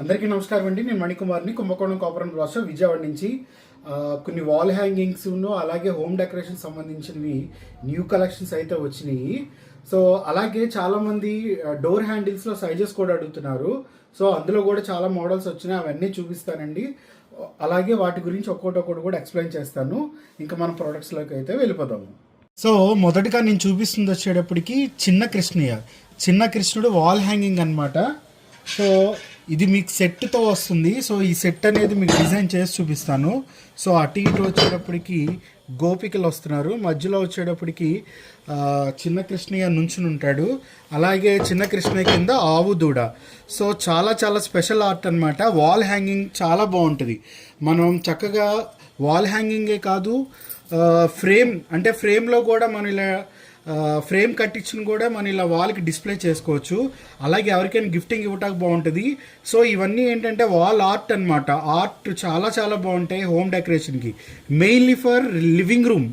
అందరికీ నమస్కారం అండి. నేను మణికుమార్ని. కుంభకోణం కాపురం రాష్ట్ర విజయవాడ నుంచి. కొన్ని వాల్ హ్యాంగింగ్స్ను అలాగే హోమ్ డెకరేషన్ సంబంధించినవి న్యూ కలెక్షన్స్ అయితే వచ్చినాయి. సో అలాగే చాలామంది డోర్ హ్యాండిల్స్లో సైజెస్ కూడా అడుగుతున్నారు. సో అందులో కూడా చాలా మోడల్స్ వచ్చినాయి. అవన్నీ చూపిస్తానండి. అలాగే వాటి గురించి ఒక్కొక్కటి ఒక్కటి కూడా ఎక్స్ప్లెయిన్ చేస్తాను. ఇంకా మన ప్రొడక్ట్స్లోకి అయితే వెళ్ళిపోదాము సో మొదటిగా నేను చూపిస్తుంది వచ్చేటప్పటికి చిన్న కృష్ణయ్య. చిన్న కృష్ణుడు వాల్ హ్యాంగింగ్ అన్నమాట. సో ఇది మీకు సెట్తో వస్తుంది. సో ఈ సెట్ అనేది మీకు డిజైన్ చేసి చూపిస్తాను. సో అటు ఇటు వచ్చేటప్పటికి గోపికలు వస్తున్నారు. మధ్యలో వచ్చేటప్పటికి చిన్న కృష్ణయ్య నుంచుని ఉంటాడు. అలాగే చిన్న కృష్ణయ్య కింద ఆవు దూడ. సో చాలా చాలా స్పెషల్ ఆర్ట్ అన్నమాట. వాల్ హ్యాంగింగ్ చాలా బాగుంటుంది. మనం చక్కగా వాల్ హ్యాంగింగే కాదు ఫ్రేమ్ అంటే ఫ్రేమ్లో కూడా మనం ఇలా ఫ్రేమ్ కట్టించిన కూడా మనం ఇలా వాల్కి డిస్ప్లే చేసుకోవచ్చు. అలాగే ఎవరికైనా గిఫ్టింగ్ ఇవ్వటానికి బాగుంటుంది. సో ఇవన్నీ ఏంటంటే వాల్ ఆర్ట్ అన్నమాట. ఆర్ట్ చాలా చాలా బాగుంటాయి home డెకరేషన్కి. Mainly for living room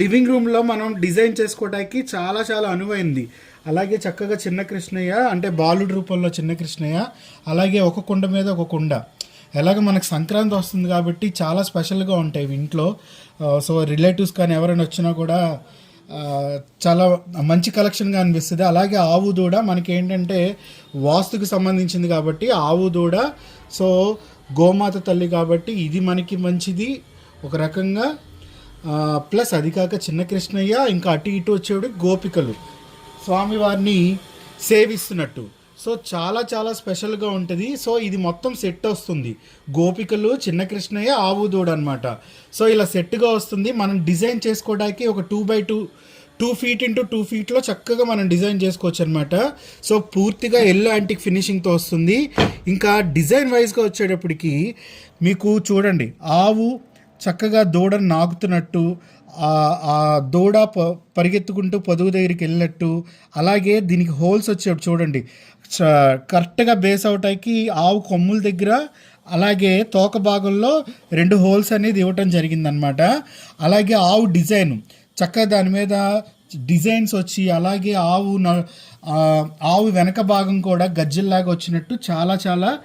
living రూమ్లో మనం డిజైన్ చేసుకోవడానికి చాలా చాలా అనువైంది. అలాగే చక్కగా చిన్న కృష్ణయ్య అంటే బాలుడి రూపంలో చిన్న కృష్ణయ్య అలాగే ఒక కుండ మీద ఒక కుండ. ఎలాగ మనకు సంక్రాంతి వస్తుంది కాబట్టి చాలా స్పెషల్గా ఉంటాయి ఇంట్లో. సో రిలేటివ్స్ కానీ ఎవరైనా వచ్చినా కూడా చాలా మంచి కలెక్షన్గా అనిపిస్తుంది. అలాగే ఆవు దూడ మనకి ఏంటంటే వాస్తుకు సంబంధించింది కాబట్టి ఆవు దూడ సో గోమాత తల్లి కాబట్టి ఇది మనకి మంచిది ఒక రకంగా. ప్లస్ అది కాక చిన్న కృష్ణయ్య ఇంకా అటు ఇటు వచ్చేవాడు గోపికలు. స్వామివారిని సేవిస్తున్నట్టు. సో చాలా చాలా స్పెషల్గా ఉంటుంది. సో ఇది మొత్తం సెట్ వస్తుంది. గోపికలు చిన్న కృష్ణయ్య ఆవు దూడ అనమాట సో ఇలా సెట్గా వస్తుంది. మనం డిజైన్ చేసుకోవడానికి ఒక two by two two feet into two ఫీట్లో చక్కగా మనం డిజైన్ చేసుకోవచ్చు అనమాట సో పూర్తిగా ఎల్లో యాంటిక్ ఫినిషింగ్తో వస్తుంది. ఇంకా డిజైన్ వైజ్గా వచ్చేటప్పటికి మీకు చూడండి ఆవు చక్కగా దూడను నాకుతున్నట్టు ఆ- దూడ ప- పరిగెత్తుకుంటూ పొదుగు దగ్గరికి వెళ్ళినట్టు అలాగే దీనికి హోల్స్ వచ్చాడు చూడండి. కరెక్ట్గా బేస్ అవటానికి ఆవు కొమ్ముల దగ్గర అలాగే తోక భాగంలో రెండు హోల్స్ అనేది ఇవ్వటం జరిగిందనమాట. అలాగే ఆవు డిజైన్. చక్కగా దాని మీద డిజైన్స్ వచ్చి అలాగే ఆవు న- ఆవు వెనక భాగం కూడా గజ్జల్లాగా వచ్చినట్టు చాలా చాలా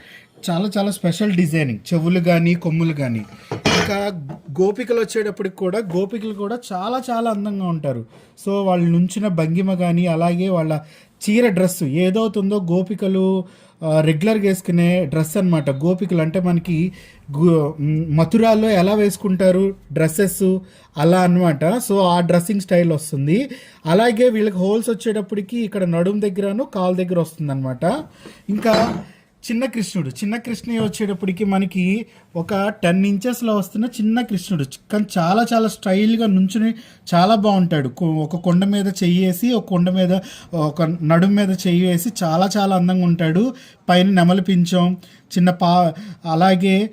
చాలా చాలా స్పెషల్ డిజైనింగ్ చెవులు కానీ కొమ్ములు కానీ ఇంకా గోపికలు వచ్చేటప్పటికి కూడా గోపికలు కూడా చాలా చాలా అందంగా ఉంటారు. సో వాళ్ళు నుంచిన భంగిమ కానీ అలాగే వాళ్ళ చీర డ్రెస్సు ఏదవుతుందో గోపికలు రెగ్యులర్గా వేసుకునే డ్రెస్ అన్నమాట. గోపికలు అంటే మనకి మథురాల్లో ఎలా వేసుకుంటారు డ్రెస్సెస్ అలా అన్నమాట. సో ఆ డ్రెస్సింగ్ స్టైల్ వస్తుంది. అలాగే వీళ్ళకి హోల్స్ వచ్చేటప్పటికి ఇక్కడ నడుము దగ్గరను కాలు దగ్గర వస్తుంది ఇంకా చిన్న కృష్ణుడు. చిన్న కృష్ణ వచ్చేటప్పటికి మనకి ఒక టెన్ ఇంచెస్లో వస్తున్న చిన్న కృష్ణుడు. కానీ చాలా చాలా స్టైల్గా నుంచుని చాలా బాగుంటాడు. ఒక కొండ మీద చెయ్యేసి ఒక కొండ మీద ఒక నడుము మీద చెయ్యి వేసి చాలా చాలా అందంగా ఉంటాడు. పైన నెమలి పించం చిన్న పా అలాగే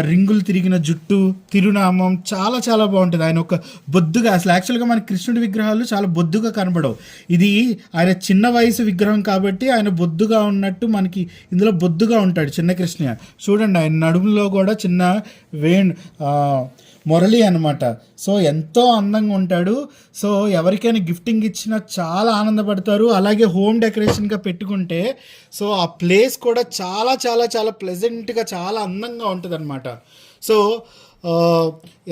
రింగులు తిరిగిన జుట్టు తిరునామం చాలా చాలా బాగుంటుంది. ఆయన ఒక బొద్దుగా అసలు యాక్చువల్గా మన కృష్ణుడి విగ్రహాలు చాలా బొద్దుగా కనబడవు. ఇది ఆయన చిన్న వయసు విగ్రహం కాబట్టి ఆయన బొద్దుగా ఉన్నట్టు మనకి ఇందులో బొద్దుగా ఉంటాడు చిన్న కృష్ణ చూడండి ఆయన నడుములో కూడా చిన్న వేణు మురళి అనమాట సో ఎంతో అందంగా ఉంటాడు. సో ఎవరికైనా గిఫ్టింగ్ ఇచ్చినా చాలా ఆనందపడతారు. అలాగే హోమ్ డెకరేషన్గా పెట్టుకుంటే సో ఆ ప్లేస్ కూడా చాలా చాలా చాలా ప్లెజెంట్గా చాలా అందంగా ఉంటుంది అనమాట సో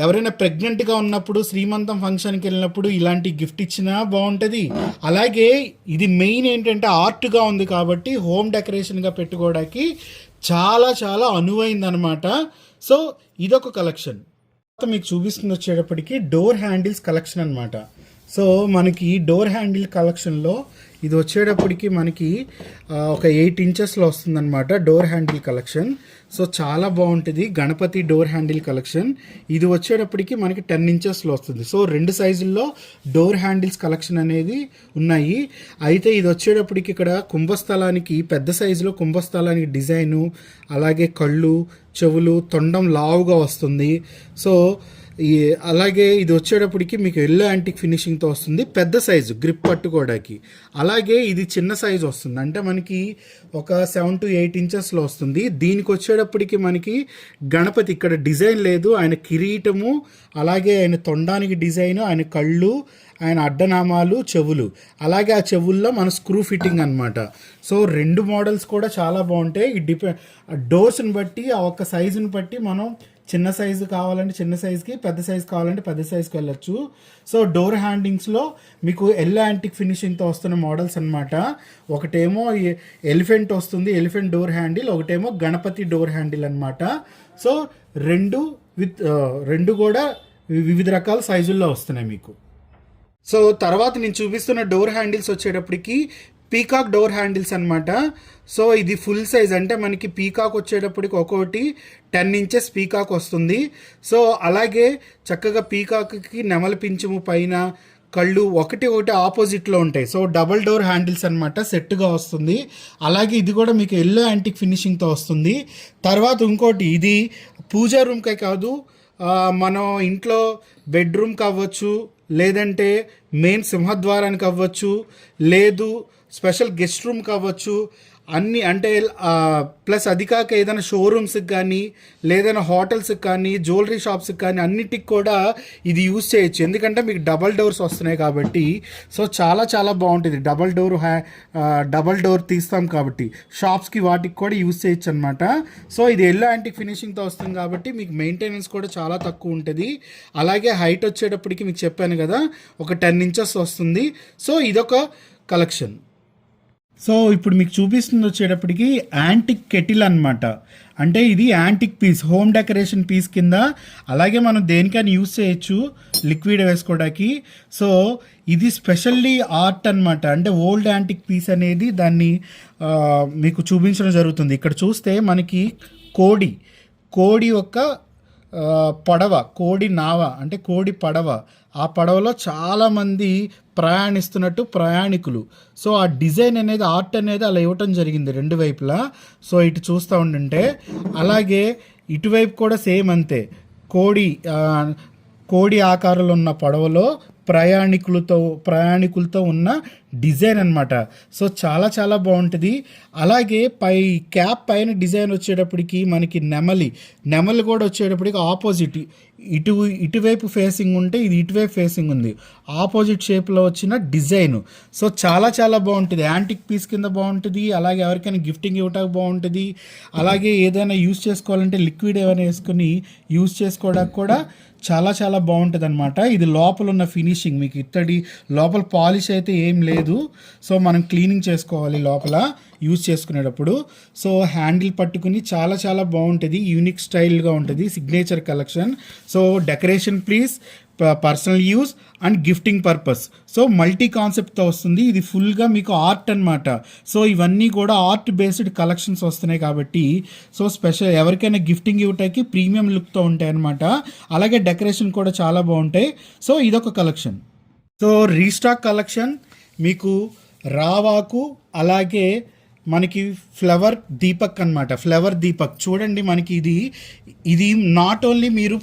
ఎవరైనా ప్రెగ్నెంట్గా ఉన్నప్పుడు శ్రీమంతం ఫంక్షన్కి వెళ్ళినప్పుడు ఇలాంటి గిఫ్ట్ ఇచ్చినా బాగుంటుంది. అలాగే ఇది మెయిన్ ఏంటంటే ఆర్ట్గా ఉంది కాబట్టి హోమ్ డెకరేషన్గా పెట్టుకోవడానికి చాలా చాలా అనువైందనమాట సో ఇదొక కలెక్షన్. తర్వాత మీకు చూపిస్తుంది వచ్చేటప్పటికి డోర్ హ్యాండిల్స్ కలెక్షన్ అన్నమాట. సో మనకి డోర్ హ్యాండిల్ కలెక్షన్లో ఇది వచ్చేటప్పటికి మనకి ఒక ఎయిట్ ఇంచెస్లో వస్తుందన్నమాట డోర్ హ్యాండిల్ కలెక్షన్ సో చాలా బాగుంటుంది. Ganapati door handle collection. ఇది వచ్చేటప్పటికి మనకి టెన్ ఇంచెస్లో వస్తుంది. సో రెండు సైజుల్లో డోర్ హ్యాండిల్స్ కలెక్షన్ అనేది ఉన్నాయి. అయితే ఇది వచ్చేటప్పటికి ఇక్కడ కుంభస్థలానికి పెద్ద సైజులో కుంభస్థలానికి డిజైను అలాగే కళ్ళు చెవులు తొండం లావుగా వస్తుంది. సో ఈ అలాగే ఇది వచ్చేటప్పటికి మీకు ఎల్లో యాంటిక్ ఫినిషింగ్తో వస్తుంది. పెద్ద సైజు గ్రిప్ పట్టుకోవడానికి. అలాగే ఇది చిన్న సైజు వస్తుంది. అంటే మనకి ఒక సెవెన్ టు ఎయిట్ ఇంచెస్లో వస్తుంది. దీనికి వచ్చేటప్పటికి మనకి గణపతి ఇక్కడ డిజైన్ లేదు. ఆయన కిరీటము అలాగే ఆయన తొండానికి డిజైన్ ఆయన కళ్ళు ఆయన అడ్డనామాలు చెవులు. అలాగే ఆ చెవుల్లో మన స్క్రూ ఫిట్టింగ్ అన్నమాట. సో రెండు మోడల్స్ కూడా చాలా బాగుంటాయి. డిపెండ్ డిపె డోర్స్ని బట్టి ఆ ఒక్క సైజుని బట్టి మనం చిన్న సైజు కావాలంటే చిన్న సైజుకి పెద్ద సైజు కావాలంటే పెద్ద సైజుకి వెళ్ళొచ్చు. సో డోర్ హ్యాండింగ్స్లో మీకు ఎల్లో యాంటిక్ ఫినిషింగ్తో వస్తున్న మోడల్స్ అన్నమాట. ఒకటేమో ఎలిఫెంట్ వస్తుంది ఎలిఫెంట్ డోర్ హ్యాండిల్ ఒకటేమో గణపతి డోర్ హ్యాండిల్ అన్నమాట. సో రెండు విత్ రెండు కూడా వివిధ రకాల సైజుల్లో వస్తున్నాయి మీకు. సో తర్వాత నేను చూపిస్తున్న డోర్ హ్యాండిల్స్ వచ్చేటప్పటికి పీకాక్ డోర్ హ్యాండిల్స్ అనమాట సో ఇది ఫుల్ సైజ్. అంటే మనకి పీకాక్ వచ్చేటప్పటికి ఒక్కోటి టెన్ ఇంచెస్ పీకాక్ వస్తుంది. సో అలాగే చక్కగా పీకాక్కి నెమల పింఛము పైన కళ్ళు ఒకటి ఒకటి ఆపోజిట్లో ఉంటాయి. సో డబల్ డోర్ హ్యాండిల్స్ అనమాట సెట్గా వస్తుంది. అలాగే ఇది కూడా మీకు ఎల్లో యాంటిక్ ఫినిషింగ్తో వస్తుంది. తర్వాత ఇంకోటి ఇది పూజా రూమ్కే కాదు మనం ఇంట్లో బెడ్రూమ్కి అవ్వచ్చు లేదంటే మెయిన్ సింహద్వారానికి అవ్వచ్చు లేదు స్పెషల్ గెస్ట్ రూమ్కి అవ్వచ్చు అన్ని అంటే ప్లస్ అది కాక ఏదైనా షోరూమ్స్కి కానీ లేదైనా హోటల్స్కి కానీ జ్యువెలరీ షాప్స్కి కానీ అన్నిటికి కూడా ఇది యూస్ చేయొచ్చు. ఎందుకంటే మీకు డబల్ డోర్స్ వస్తున్నాయి కాబట్టి సో చాలా చాలా బాగుంటుంది. డబల్ డోర్ హ్యా డబల్ డోర్ తీస్తాం కాబట్టి షాప్స్కి వాటికి కూడా యూస్ చేయొచ్చు అనమాట సో ఇది ఎల్లో యాంటిక్ ఫినిషింగ్తో వస్తుంది కాబట్టి మీకు మెయింటెనెన్స్ కూడా చాలా తక్కువ ఉంటుంది. అలాగే హైట్ వచ్చేటప్పటికి మీకు చెప్పాను కదా ఒక టెన్ ఇంచెస్ వస్తుంది. సో ఇదొక కలెక్షన్ సో ఇప్పుడు మీకు చూపిస్తుంది వచ్చేటప్పటికి యాంటిక్ కెటిల్ అనమాట అంటే ఇది antique piece home decoration piece కింద. అలాగే మనం దేనికైనా యూజ్ చేయొచ్చు లిక్విడ్ వేసుకోవడానికి. సో ఇది స్పెషల్లీ ఆర్ట్ అన్నమాట. అంటే ఓల్డ్ యాంటిక్ పీస్ అనేది దాన్ని మీకు చూపించడం జరుగుతుంది. ఇక్కడ చూస్తే మనకి కోడి కోడి యొక్క పడవ కోడి నావ అంటే కోడి పడవ. ఆ పడవలో చాలామంది ప్రయాణిస్తున్నట్టు ప్రయాణికులు. సో ఆ డిజైన్ అనేది ఆర్ట్ అనేది అలా ఇవ్వటం జరిగింది రెండు వైపులా. సో ఇటు చూస్తూ ఉండుంటే అలాగే ఇటువైపు కూడా సేమ్ అంతే. కోడి కోడి ఆకారంలో ఉన్న పడవలో ప్రయాణికులతో ప్రయాణికులతో ఉన్న డిజైన్ అన్నమాట. సో చాలా చాలా బాగుంటుంది. అలాగే పై క్యాప్ పైన డిజైన్ వచ్చేటప్పటికి మనకి నెమలి. నెమలి కూడా వచ్చేటప్పటికి ఆపోజిట్. ఇటు ఇటువైపు ఫేసింగ్ ఉంటే ఇది ఇటువైపు ఫేసింగ్ ఉంది. ఆపోజిట్ షేప్లో వచ్చిన డిజైన్. సో చాలా చాలా బాగుంటుంది. యాంటిక్ పీస్ కింద బాగుంటుంది. అలాగే ఎవరికైనా గిఫ్టింగ్ ఇవ్వడానికి బాగుంటుంది. అలాగే ఏదైనా యూస్ చేసుకోవాలంటే లిక్విడ్ ఏమైనా వేసుకుని యూస్ చేసుకోవడానికి కూడా చాలా చాలా బాగుంటుంది అనమాట ఇది లోపల ఉన్న ఫినిషింగ్. మీకు ఇత్తడి లోపల పాలిష్ అయితే ఏం లేదు. సో మనం క్లీనింగ్ చేసుకోవాలి లోపల యూజ్ చేసుకునేటప్పుడు. సో హ్యాండిల్ పట్టుకుని చాలా చాలా బాగుంటుంది. యూనిక్ స్టైల్గా ఉంటుంది. Signature collection. So decoration please personal use and gifting purpose. So multi కాన్సెప్ట్తో వస్తుంది. ఇది ఫుల్గా మీకు ఆర్ట్ అనమాట సో ఇవన్నీ కూడా ఆర్ట్ బేస్డ్ కలెక్షన్స్ వస్తున్నాయి కాబట్టి. సో స్పెషల్ ఎవరికైనా గిఫ్టింగ్ ఇవ్వటానికి ప్రీమియం లుక్తో ఉంటాయి అనమాట అలాగే డెకరేషన్ కూడా చాలా బాగుంటాయి. సో ఇదొక కలెక్షన్. So restock collection. మీకు రావాకు అలాగే మనకి ఫ్లవర్ దీపక్ అన్నమాట. ఫ్లవర్ దీపక్. చూడండి మనకి ఇది ఇది నాట్ ఓన్లీ మీరు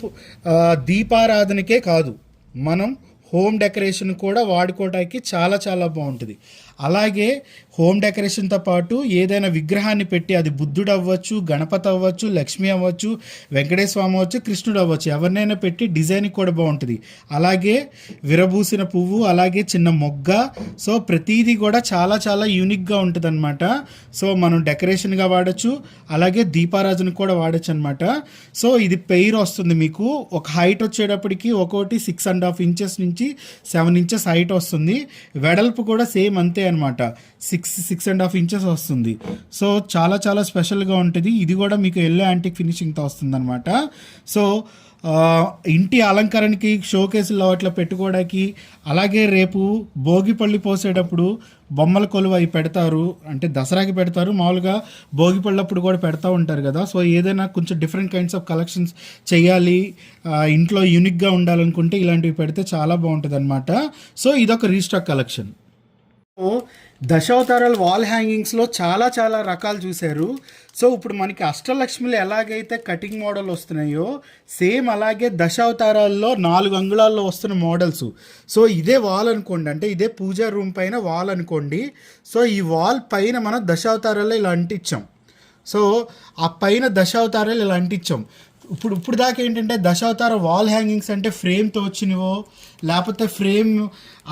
దీపారాధనకే కాదు మనం హోమ్ డెకరేషన్ కూడా వాడుకోవడానికి చాలా చాలా బాగుంటుంది. అలాగే హోమ్ డెకరేషన్తో పాటు ఏదైనా విగ్రహాన్ని పెట్టి అది బుద్ధుడు అవ్వచ్చు గణపతి అవ్వచ్చు లక్ష్మి అవ్వచ్చు వెంకటేశ్వర స్వామి అవ్వచ్చు కృష్ణుడు అవ్వచ్చు ఎవరినైనా పెట్టి డిజైన్ కూడా బాగుంటుంది. అలాగే విరబూసిన పువ్వు అలాగే చిన్న మొగ్గ. సో ప్రతిదీ కూడా చాలా చాలా యూనిక్గా ఉంటుంది అనమాట సో మనం డెకరేషన్గా వాడచ్చు అలాగే దీపారాజుని కూడా వాడచ్చు అనమాట సో ఇది పెయిర్ వస్తుంది మీకు. ఒక హైట్ వచ్చేటప్పటికి ఒకటి సిక్స్ అండ్ హాఫ్ ఇంచెస్ నుంచి సెవెన్ ఇంచెస్ హైట్ వస్తుంది. వెడల్పు కూడా సేమ్ అంతే అనమాట six six six and half inches వస్తుంది. సో చాలా చాలా స్పెషల్గా ఉంటుంది. ఇది కూడా మీకు ఎల్లో యాంటిక్ ఫినిషింగ్తో వస్తుంది అనమాట సో ఇంటి అలంకరణకి షోకేసుల్లో అట్లా పెట్టుకోవడానికి అలాగే రేపు భోగిపల్లి పోసేటప్పుడు బొమ్మల కొలువ అవి పెడతారు. అంటే దసరాకి పెడతారు. మామూలుగా భోగిపళ్ళప్పుడు కూడా పెడతా ఉంటారు కదా. సో ఏదైనా కొంచెం డిఫరెంట్ కైండ్స్ ఆఫ్ కలెక్షన్స్ చేయాలి ఇంట్లో యూనిక్గా ఉండాలనుకుంటే ఇలాంటివి పెడితే చాలా బాగుంటుంది అనమాట సో ఇదొక రీస్టాక్ కలెక్షన్. సో దశావతారాలు వాల్ హ్యాంగింగ్స్లో చాలా చాలా రకాలు చూశారు. సో ఇప్పుడు మనకి అష్టలక్ష్మిలు ఎలాగైతే కటింగ్ మోడల్ వస్తున్నాయో సేమ్ అలాగే దశావతారాల్లో నాలుగు అంగుళాల్లో వస్తున్న మోడల్స్. సో ఇదే వాల్ అనుకోండి. అంటే ఇదే పూజా రూమ్ పైన వాల్ అనుకోండి. సో ఈ వాల్ పైన మనం దశావతారాల్లో ఇలా అంటించాం. సో ఆ పైన దశావతారాలు ఇలా అంటించాం. ఇప్పుడు ఇప్పుడు దాకా ఏంటంటే దశావతార వాల్ హ్యాంగింగ్స్ అంటే ఫ్రేమ్తో వచ్చినవో లేకపోతే ఫ్రేమ్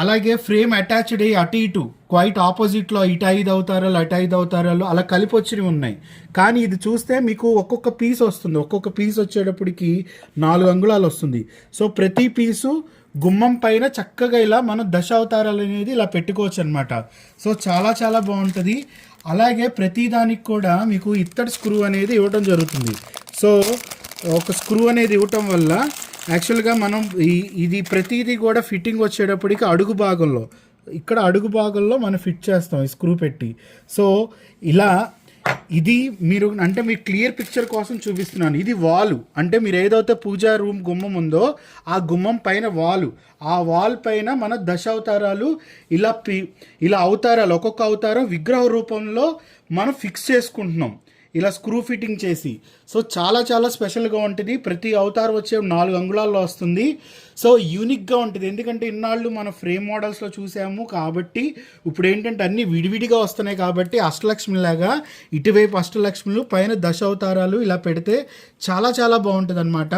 అలాగే ఫ్రేమ్ అటాచ్డ్ అయ్యి అటు ఇటు క్వైట్ ఆపోజిట్లో ఇటు ఐదు అవతారాలు అటు ఐదు అవతారాలు అలా కలిపి వచ్చినవి ఉన్నాయి. కానీ ఇది చూస్తే మీకు ఒక్కొక్క పీస్ వస్తుంది. ఒక్కొక్క పీస్ వచ్చేటప్పటికి నాలుగు అంగుళాలు వస్తుంది. సో ప్రతి పీసు గుమ్మం పైన చక్కగా ఇలా మనం దశావతారాలు అనేది ఇలా పెట్టుకోవచ్చు అనమాట సో చాలా చాలా బాగుంటుంది. అలాగే ప్రతి దానికి కూడా మీకు ఇత్తడి స్క్రూ అనేది ఇవ్వడం జరుగుతుంది. సో ఒక స్క్రూ అనేది ఇవ్వటం వల్ల యాక్చువల్గా మనం ఈ ఇది ప్రతిదీ కూడా ఫిట్టింగ్ వచ్చేటప్పటికి అడుగు భాగంలో ఇక్కడ అడుగు భాగంలో మనం ఫిట్ చేస్తాం ఈ స్క్రూ పెట్టి. సో ఇలా ఇది మీరు అంటే మీకు క్లియర్ పిక్చర్ కోసం చూపిస్తున్నాను. ఇది వాలు అంటే మీరు ఏదైతే పూజా రూమ్ గుమ్మం ఉందో ఆ గుమ్మం పైన వాలు ఆ వాల్ పైన మన దశావతారాలు ఇలా పి ఇలా అవతారాలు ఒక్కొక్క అవతారం విగ్రహ రూపంలో మనం ఫిక్స్ చేసుకుంటున్నాం. ఇలా స్క్రూ ఫిట్టింగ్ చేసి. సో చాలా చాలా స్పెషల్గా ఉంటుంది. ప్రతి అవతారం వచ్చే నాలుగు అంగుళాల్లో వస్తుంది. సో యూనిక్గా ఉంటుంది. ఎందుకంటే ఇన్నాళ్ళు మనం ఫ్రేమ్ మోడల్స్లో చూసాము కాబట్టి ఇప్పుడు ఏంటంటే అన్నీ విడివిడిగా వస్తున్నాయి కాబట్టి అష్టలక్ష్మిలాగా ఇటువైపు అష్టలక్ష్మిలు పైన దశ అవతారాలు ఇలా పెడితే చాలా చాలా బాగుంటుంది అనమాట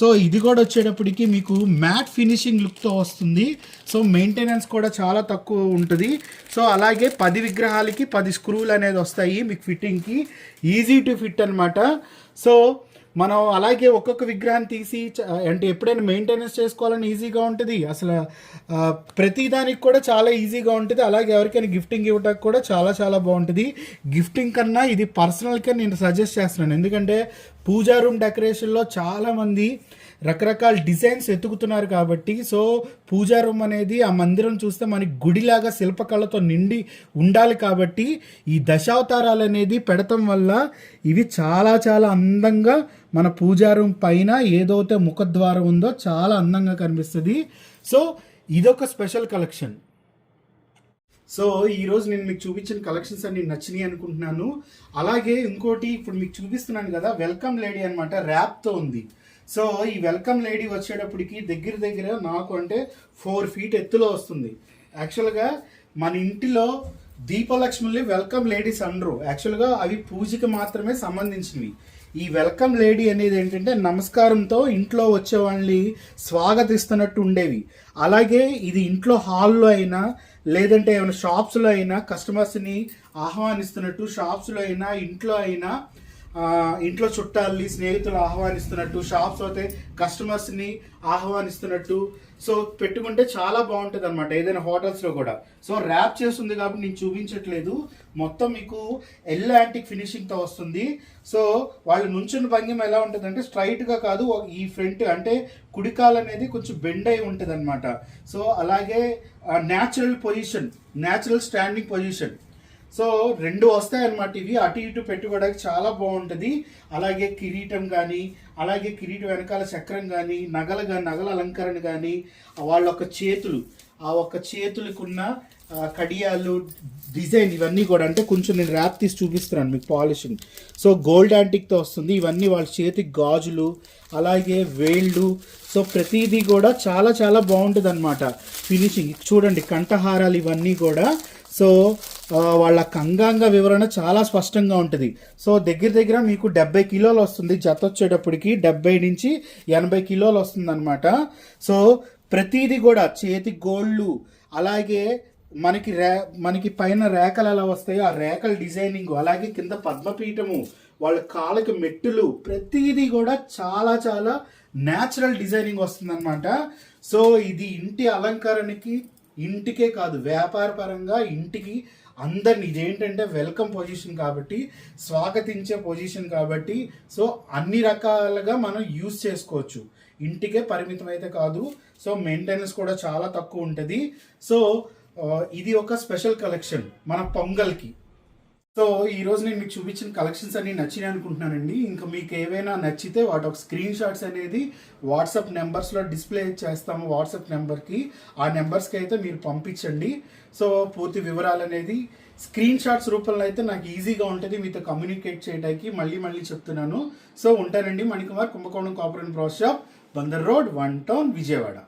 సో ఇది కూడా వచ్చేటప్పటికి మీకు మ్యాట్ ఫినిషింగ్ లుక్తో వస్తుంది. సో మెయింటెనెన్స్ కూడా చాలా తక్కువ ఉంటుంది. సో అలాగే పది విగ్రహాలకి పది స్క్రూలు అనేది వస్తాయి మీకు ఫిట్టింగ్కి ఈజీ టు ఫిట్ అనమాట సో మనం అలాగే ఒక్కొక్క విగ్రహాన్ని తీసి అంటే ఎప్పుడైనా మెయింటెనెన్స్ చేసుకోవాలని ఈజీగా ఉంటుంది. అసలు ప్రతిదానికి ప్రతి దానికి కూడా చాలా ఈజీగా ఉంటుంది. అలాగే ఎవరికైనా గిఫ్టింగ్ ఇవ్వడానికి కూడా చాలా చాలా బాగుంటుంది. గిఫ్టింగ్ కన్నా ఇది పర్సనల్గా నేను సజెస్ట్ చేస్తున్నాను. ఎందుకంటే పూజా రూమ్ డెకరేషన్లో చాలామంది రకరకాల డిజైన్స్ ఎత్తుకుతున్నారు కాబట్టి సో పూజా రూమ్ అనేది ఆ మందిరం చూస్తే మనకి గుడిలాగా శిల్పకళతో నిండి ఉండాలి కాబట్టి ఈ దశావతారాలు అనేది పెడతం వల్ల ఇవి చాలా చాలా అందంగా మన పూజా రూమ్ పైన ఏదైతే ముఖద్వారం ఉందో చాలా అందంగా కనిపిస్తుంది. సో ఇదొక స్పెషల్ కలెక్షన్. సో ఈరోజు నేను మీకు చూపించిన కలెక్షన్స్ అన్ని నచ్చినాయి అనుకుంటున్నాను. అలాగే ఇంకోటి ఇప్పుడు మీకు చూపిస్తున్నాను కదా వెల్కమ్ లేడీ అనమాట ర్యాప్తో ఉంది. సో ఈ వెల్కమ్ లేడీ వచ్చేటప్పటికి దగ్గర దగ్గర నాకు అంటే ఫోర్ ఫీట్ ఎత్తులో వస్తుంది. యాక్చువల్గా మన ఇంటిలో దీపలక్ష్మిని వెల్కమ్ లేడీస్ అనరు. యాక్చువల్గా అవి పూజకి మాత్రమే సంబంధించినవి. ఈ వెల్కమ్ లేడీ అనేది ఏంటంటే నమస్కారంతో ఇంట్లో వచ్చే వాళ్ళని స్వాగతిస్తున్నట్టు ఉండేవి. అలాగే ఇది ఇంట్లో హాల్లో అయినా లేదంటే ఏమైనా షాప్స్లో అయినా కస్టమర్స్ని ఆహ్వానిస్తున్నట్టు షాప్స్లో అయినా ఇంట్లో అయినా ఇంట్లో చుట్టాలని స్నేహితులు ఆహ్వానిస్తున్నట్టు షాప్స్ అయితే కస్టమర్స్ని ఆహ్వానిస్తున్నట్టు. సో పెట్టుకుంటే చాలా బాగుంటుంది అనమాట ఏదైనా హోటల్స్లో కూడా. సో ర్యాప్ చేస్తుంది కాబట్టి నేను చూపించట్లేదు. మొత్తం మీకు ఎల్ యాంటిక్ ఫినిషింగ్తో వస్తుంది. సో వాళ్ళు నుంచున్న భంగిమ ఎలా ఉంటుంది అంటే స్ట్రైట్గా కాదు ఈ ఫ్రంట్ అంటే కుడికాలు అనేది కొంచెం బెండ్ అయి ఉంటుంది అనమాట సో అలాగే natural position natural standing position so రెండు వస్తాయి అన్నమాట ఇవి. అటు ఇటు పెట్టుకోవడానికి చాలా బాగుంటుంది. అలాగే కిరీటం కానీ అలాగే కిరీటం వెనకాల చక్రం కానీ నగల కానీ నగల అలంకరణ కానీ వాళ్ళ యొక్క చేతులు ఆ ఒక్క చేతులకున్న కడియాలు డిజైన్ ఇవన్నీ కూడా అంటే కొంచెం నేను ర్యాప్ తీసి చూపిస్తున్నాను మీకు పాలిషింగ్. సో గోల్డ్ యాంటిక్తో వస్తుంది. ఇవన్నీ వాళ్ళ చేతికి గాజులు అలాగే వేళ్ళు. సో ప్రతిదీ కూడా చాలా చాలా బాగుంటుంది అనమాట ఫినిషింగ్. చూడండి కంఠహారాలు ఇవన్నీ కూడా. సో వాళ్ళ కంగాంగ వివరణ చాలా స్పష్టంగా ఉంటుంది. సో దగ్గర దగ్గర మీకు డెబ్బై కిలోలు వస్తుంది. జత వచ్చేటప్పటికి డెబ్బై నుంచి ఎనభై కిలోలు వస్తుంది అనమాట సో ప్రతిదీ కూడా చేతి గోళ్ళు అలాగే మనకి రే మనకి పైన రేఖలు ఎలా వస్తాయో ఆ రేఖల డిజైనింగ్ అలాగే కింద పద్మపీఠము వాళ్ళ కాళ్ళకి మెట్టులు ప్రతిదీ కూడా చాలా చాలా న్యాచురల్ డిజైనింగ్ వస్తుందన్నమాట. సో ఇది ఇంటి అలంకరణకి ఇంటికే కాదు వ్యాపార పరంగా ఇంటికి అందరిని ఇదేంటంటే వెల్కమ్ పొజిషన్ కాబట్టి స్వాగతించే పొజిషన్ కాబట్టి సో అన్ని రకాలుగా మనం యూస్ చేసుకోవచ్చు. ఇంటికే పరిమితం అయితే కాదు సో మెయింటెనెన్స్ కూడా చాలా తక్కువ ఉంటుంది. సో ఇది ఒక స్పెషల్ కలెక్షన్ మన పొంగల్కి. సో ఈరోజు నేను మీకు చూపించిన కలెక్షన్స్ అన్ని నచ్చినాయి అనుకుంటున్నానండి. ఇంకా మీకు ఏవైనా నచ్చితే వాటి ఒక స్క్రీన్ షాట్స్ అనేది వాట్సాప్ నెంబర్స్లో డిస్ప్లే చేస్తాము వాట్సాప్ నెంబర్కి ఆ నెంబర్స్కి అయితే మీరు పంపించండి. సో పూర్తి వివరాలు అనేది స్క్రీన్ షాట్స్ రూపంలో అయితే నాకు ఈజీగా ఉంటుంది. మీతో కమ్యూనికేట్ చేయడానికి మళ్ళీ మళ్ళీ చెప్తున్నాను. సో ఉంటానండి. Manikumar Kumbakonam cooperate brass shop Bandar road one town Vijayawada